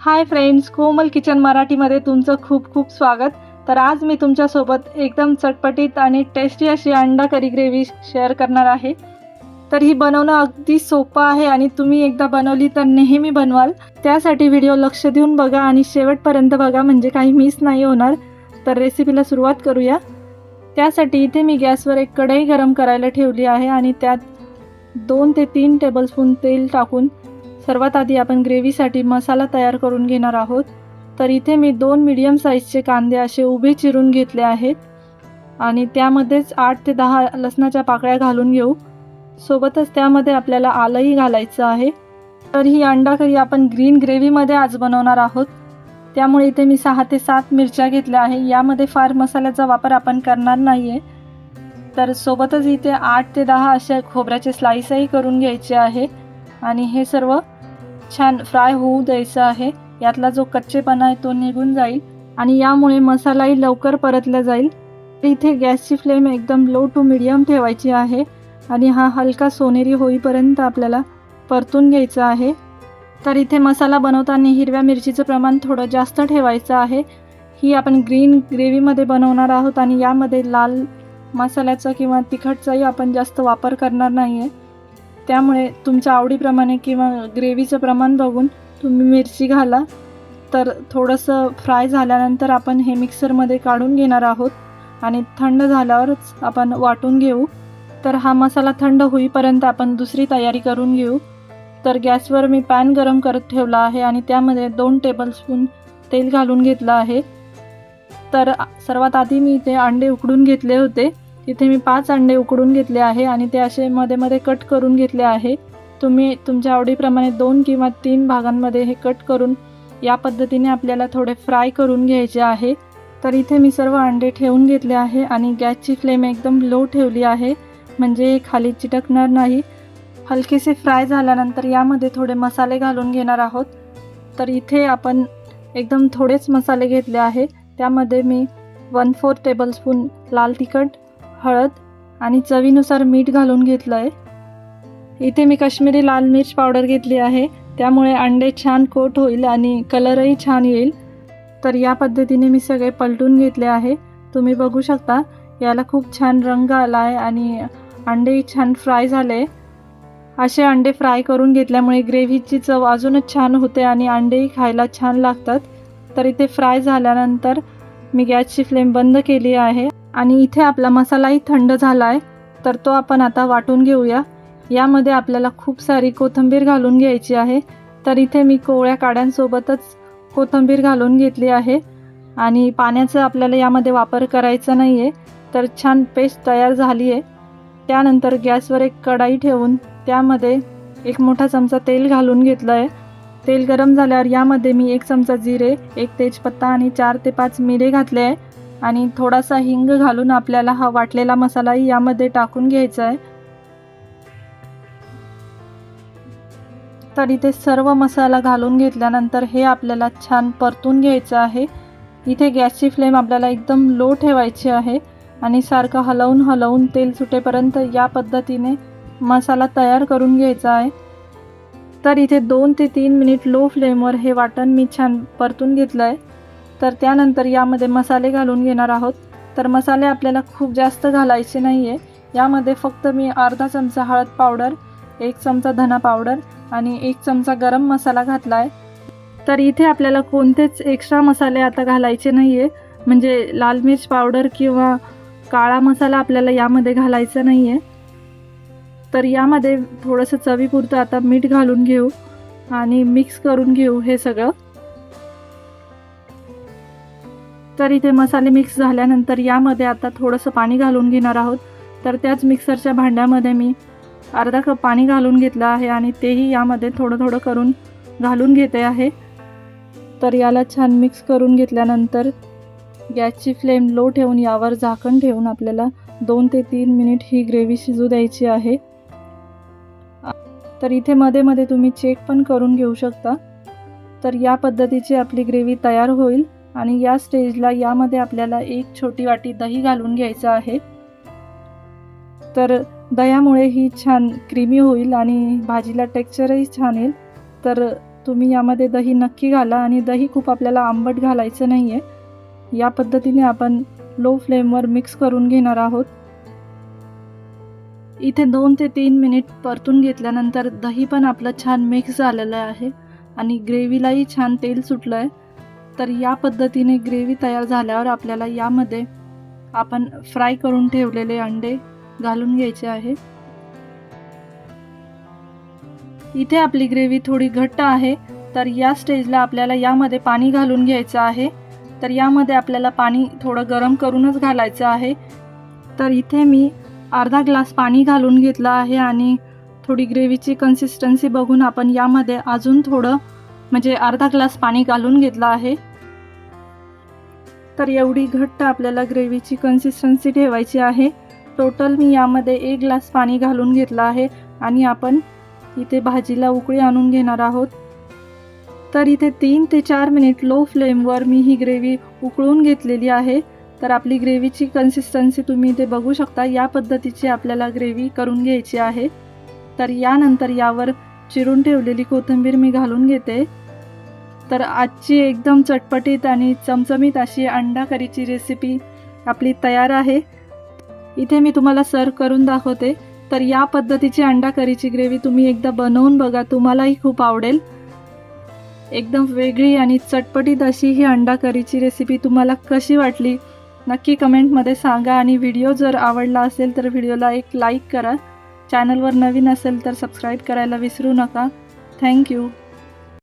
Hi friends कोमल kitchen मराठीमध्ये तुमचं खूप खूप स्वागत. तर आज मी तुमच्यासोबत एकदम चटपटीत आणि टेस्टी अशी अंडा करी ग्रेव्ही शेअर करणार आहे. तर ही बनवणं अगदी सोपं आहे आणि तुम्ही एकदा बनवली तर नेहमी बनवाल. त्यासाठी व्हिडिओ लक्ष देऊन बघा आणि शेवटपर्यंत बघा म्हणजे काही मिस नाही होणार. तर रेसिपीला सुरुवात करूया. त्यासाठी इथे मी गॅसवर एक कढई गरम करायला ठेवली आहे आणि त्यात दोन ते तीन टेबलस्पून तेल टाकून सर्वात आधी आपण ग्रेव्हीसाठी मसाला तयार करून घेणार आहोत. तर इथे मी दोन मीडियम साईजचे कांदे असे उभे चिरून घेतले आहेत. आणि त्यामध्येच आठ ते दहा लसणाच्या पाकळ्या घालून घेऊ. सोबतच त्यामध्ये आपल्याला आलंही घालायचं आहे. तर ही अंडा करी आपण ग्रीन ग्रेव्हीमध्ये आज बनवणार आहोत. त्यामुळे इथे मी सहा ते सात मिरच्या घेतल्या आहे. यामध्ये फार मसाल्याचा वापर आपण करणार नाही आहे तर सोबतच इथे आठ ते दहा अशा खोबऱ्याचे स्लाईसही करून घ्यायचे आहे. आणि हे सर्व छान फ्राय होऊ द्यायचं आहे. यातला जो कच्चेपणा आहे तो निघून जाईल आणि यामुळे मसालाही लवकर परतला जाईल. इथे गॅसची फ्लेम एकदम लो टू मिडियम ठेवायची आहे आणि हा हलका सोनेरी होईपर्यंत आपल्याला परतून घ्यायचा आहे. तर इथे मसाला बनवताना हिरव्या मिरचीचं प्रमाण थोडं जास्त ठेवायचं आहे. ही आपण ग्रीन ग्रेव्हीमध्ये बनवणार आहोत आणि यामध्ये लाल मसाल्याचा किंवा तिखटचाही आपण जास्त वापर करणार नाही आहे त्यामुळे तुमच्या आवडीप्रमाणे किंवा ग्रेव्हीचं प्रमाण बघून तुम्ही मिरची घाला. तर थोडंसं फ्राय झाल्यानंतर आपण हे मिक्सरमध्ये काढून घेणार आहोत. आणि थंड झाल्यावरच आपण वाटून घेऊ. तर हा मसाला थंड होईपर्यंत आपण दुसरी तयारी करून घेऊ. तर गॅसवर मी पॅन गरम करत ठेवला आहे आणि त्यामध्ये दोन टेबलस्पून तेल घालून घेतलं आहे. तर सर्वात आधी मी ते अंडे उकडून घेतले होते. इथे मी पाच अंडे उकडून घेतले आहे आणि ते असे मध्ये मध्ये कट करून घेतले आहे. तुम्ही तुमच्या आवडीप्रमाणे दोन किंवा तीन भागांमध्ये हे कट करून या पद्धतीने आपल्याला थोडे फ्राय करून घ्यायचे आहे. तर इथे मी सर्व अंडे ठेवून घेतले आहे आणि गॅसची फ्लेम एकदम लो ठेवली आहे. म्हणजे खाली चिटकणार नाही. हलकेसे फ्राय झाल्यानंतर यामध्ये थोडे मसाले घालून घेणार आहोत. तर इथे आपण एकदम थोडेच मसाले घेतले आहे. त्यामध्ये मी वन फोर टेबलस्पून लाल तिखट हळद आणि चवीनुसार मीठ घालून घेतलं आहे इथे मी काश्मीरी लाल मिर्च पावडर घेतली आहे. त्यामुळे अंडे छान कोट होईल आणि कलरही छान येईल. तर या पद्धतीने मी सगळे पलटून घेतले आहे. तुम्ही बघू शकता याला खूप छान रंग आला आहे आणि अंडेही छान फ्राय झाले. असे अंडे फ्राय करून घेतल्यामुळे ग्रेव्हीची चव अजूनच छान होते आणि अंडेही खायला छान लागतात. तर इथे फ्राय झाल्यानंतर मी गॅसची फ्लेम बंद केली आहे. आणि इथे आपला मसालाही थंड झाला आहे तर तो आपण आता वाटून घेऊया. यामध्ये आपल्याला खूप सारी कोथिंबीर घालून घ्यायची आहे. तर इथे मी कोवळ्या काड्यांसोबतच कोथिंबीर घालून घेतली आहे. आणि पाण्याचा आपल्याला यामध्ये वापर करायचा नाही आहे तर छान पेस्ट तयार झाली आहे त्यानंतर गॅसवर एक कढाई ठेवून त्यामध्ये एक मोठा चमचा तेल घालून घेतलं आहे तेल गरम झाल्यावर यामध्ये मी एक चमचा जिरे एक तेजपत्ता आणि चार ते पाच मिरे घातले आहे. आणि थोडासा हिंग घालून आपल्याला हा वाटलेला मसालाही यामध्ये टाकून घ्यायचा आहे. तर इथे सर्व मसाला घालून घेतल्यानंतर हे आपल्याला छान परतून घ्यायचं आहे. इथे गॅसची फ्लेम आपल्याला एकदम लो ठेवायची आहे आणि सारखं हलवून हलवून तेल सुटेपर्यंत या पद्धतीने मसाला तयार करून घ्यायचा आहे. तर इथे दोन ते तीन मिनिट लो फ्लेमवर हे वाटण मी छान परतून घेतलं आहे. तर त्यानंतर यामध्ये मसाले घालून घेणार आहोत. तर मसाले आपल्याला खूप जास्त घालायचे नाही आहे यामध्ये फक्त मी अर्धा चमचा हळद पावडर एक चमचा धना पावडर आणि एक चमचा गरम मसाला घातला आहे तर इथे आपल्याला कोणतेच एक्स्ट्रा मसाले आता घालायचे नाही आहे म्हणजे लाल मिर्च पावडर किंवा काळा मसाला आपल्याला यामध्ये घालायचा नाही आहे तर यामध्ये थोडंसं चवीपुरतं आता मीठ घालून घेऊ आणि मिक्स करून घेऊ हे सगळं. तर इथे मसाले मिक्स झाल्यानंतर यामध्ये आता थोडंसं पाणी घालून घेणार आहोत. तर त्याच मिक्सरच्या भांड्यामध्ये मी अर्धा कप पाणी घालून घेतलं आहे आणि तेही यामध्ये थोडं थोडं करून घालून घेते आहे. तर याला छान मिक्स करून घेतल्यानंतर गॅसची फ्लेम लो ठेवून यावर झाकण ठेवून आपल्याला दोन ते तीन मिनिट ही ग्रेव्ही शिजू द्यायची आहे. तर इथे मध्ये मध्ये तुम्ही चेक पण करून घेऊ शकता. तर या पद्धतीची आपली ग्रेव्ही तयार होईल. आणि या स्टेजला यामध्ये आपल्याला एक छोटी वाटी दही घालून घ्यायचं आहे. तर दह्यामुळे ही छान क्रीमी होईल आणि भाजीला टेक्स्चरही छान येईल. तर तुम्ही यामध्ये दही नक्की घाला आणि दही खूप आपल्याला आंबट घालायचं नाही आहे या पद्धतीने आपण लो फ्लेमवर मिक्स करून घेणार आहोत. इथे दोन ते तीन मिनिट परतून घेतल्यानंतर दही पण आपलं छान मिक्स झालेलं आहे. आणि ग्रेव्हीलाही छान तेल सुटलं आहे तर या पद्धतीने ग्रेव्ही तयार झाल्यावर आपल्याला यामध्ये आपण फ्राय करून ठेवलेले अंडे घालून घ्यायचे आहे. इथे आपली ग्रेव्ही थोडी घट्ट आहे तर या स्टेजला आपल्याला यामध्ये पाणी घालून घ्यायचं आहे. तर यामध्ये आपल्याला पाणी थोडं गरम करूनच घालायचं आहे. तर इथे मी अर्धा ग्लास पाणी घालून घेतलं आहे आणि थोडी ग्रेव्हीची कन्सिस्टन्सी बघून आपण यामध्ये अजून थोडं म्हणजे अर्धा ग्लास पाणी घालून घेतलं आहे. तर एवढी घट्ट आपल्याला ग्रेव्हीची कन्सिस्टन्सी ठेवायची आहे. टोटल मी यामध्ये एक ग्लास पाणी घालून घेतलं आहे आणि आपण इथे भाजीला उकळी आणून घेणार आहोत. तर इथे तीन ते चार मिनिट लो फ्लेमवर मी ही ग्रेव्ही उकळून घेतलेली आहे. तर आपली ग्रेव्हीची कन्सिस्टन्सी तुम्ही इथे बघू शकता या पद्धतीची आपल्याला ग्रेव्ही करून घ्यायची आहे. तर यानंतर यावर चिरून ठेवलेली कोथिंबीर मी घालून घेते. तर आजची एकदम चटपटीत आणि चमचमीत अशी अंडा करीची रेसिपी आपली तयार आहे. इथे मी तुम्हाला सर्व करून दाखवते. तर या पद्धतीची अंडा करीची ग्रेव्ही तुम्ही एकदा बनवून बघा तुम्हालाही खूप आवडेल. एकदम वेगळी आणि चटपटीत अशी ही अंडा करीची रेसिपी तुम्हाला कशी वाटली नक्की कमेंटमध्ये सांगा. आणि व्हिडिओ जर आवडला असेल तर व्हिडिओला एक लाईक करा. चॅनलवर नवीन असेल तर सबस्क्राईब करायला विसरू नका. थँक्यू